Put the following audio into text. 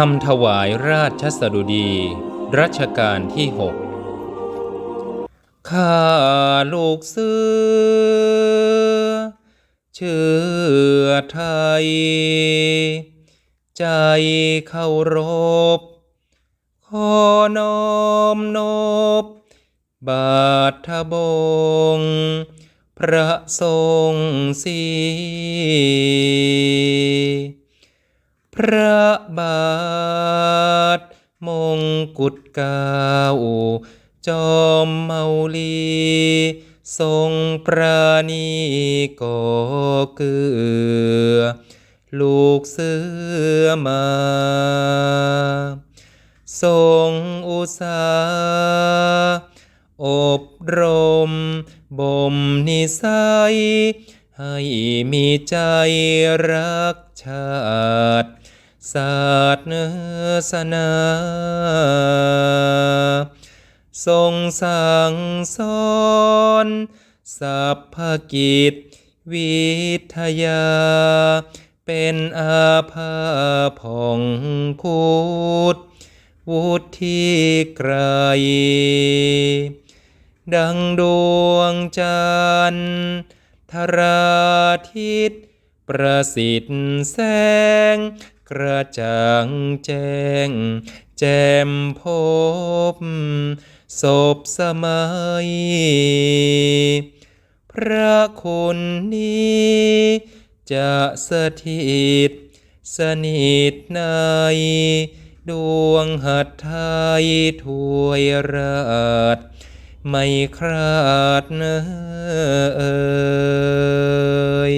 คำถวายราชสดุดี รัชกาลที่หกข้าลูกเสือเชื่อไทย ใจเคารพ ขอนอมนบบาทบง พระทรงศี พระบาท มงกุฎเก้าจอมเมาลี ทรงปราณีก่อเกือ ลูกเสือมา ทรงอุตสาอบรม บ่มนิสัย ให้มีใจรักชาติ ศาสนาทรงสั่งสอนสัพพกิจวิทยา เป็นอาภาผ่องคูดวุฒิไกรดังดวงจันทร์ธราทิต ประสิทธิ์แสง กระจ่างแจ้ง แจ่มพบศพสมัย พระคุณนี้ จะสถิต สนิทใน ดวงหัตถ์ไทยถวยราชไม่คราดเนอเอ่ย